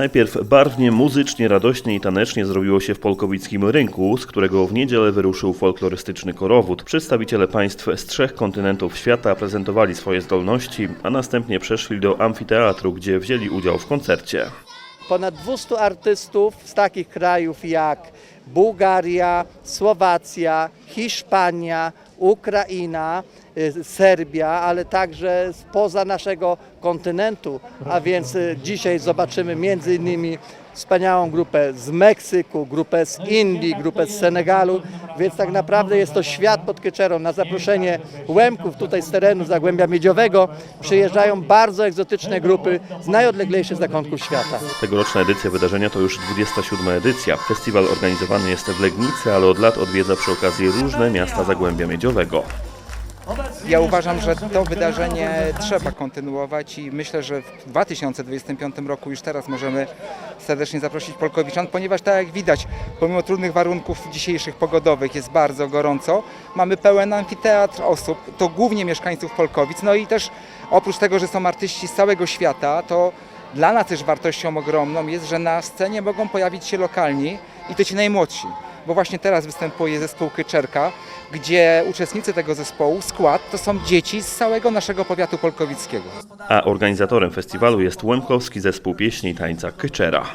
Najpierw barwnie, muzycznie, radośnie i tanecznie zrobiło się w Polkowickim Rynku, z którego w niedzielę wyruszył folklorystyczny korowód. Przedstawiciele państw z trzech kontynentów świata prezentowali swoje zdolności, a następnie przeszli do amfiteatru, gdzie wzięli udział w koncercie. ponad 200 artystów z takich krajów jak Bułgaria, Słowacja, Hiszpania, Ukraina, y, Serbia, ale także spoza naszego kontynentu. A więc y, dzisiaj zobaczymy między innymi wspaniałą grupę z Meksyku, grupę z Indii, grupę z Senegalu, więc tak naprawdę jest to świat pod Kyczerą. Na zaproszenie Łemków tutaj z terenu Zagłębia Miedziowego przyjeżdżają bardzo egzotyczne grupy z najodleglejszych zakątków świata. Tegoroczna edycja wydarzenia to już 27 edycja. Festiwal organizowany jest w Legnicy, ale od lat odwiedza przy okazji różne miasta Zagłębia Miedziowego. Ja uważam, że to wydarzenie trzeba kontynuować i myślę, że w 2025 roku już teraz możemy serdecznie zaprosić Polkowiczan, ponieważ tak jak widać, pomimo trudnych warunków dzisiejszych pogodowych jest bardzo gorąco, mamy pełen amfiteatr osób, to głównie mieszkańców Polkowic, no i też oprócz tego, że są artyści z całego świata, to dla nas też wartością ogromną jest, że na scenie mogą pojawić się lokalni i to ci najmłodsi bo właśnie teraz występuje zespół Kyczerka, gdzie uczestnicy tego zespołu, skład, to są dzieci z całego naszego powiatu polkowickiego. A organizatorem festiwalu jest Łemkowski Zespół Pieśni i Tańca Kyczera.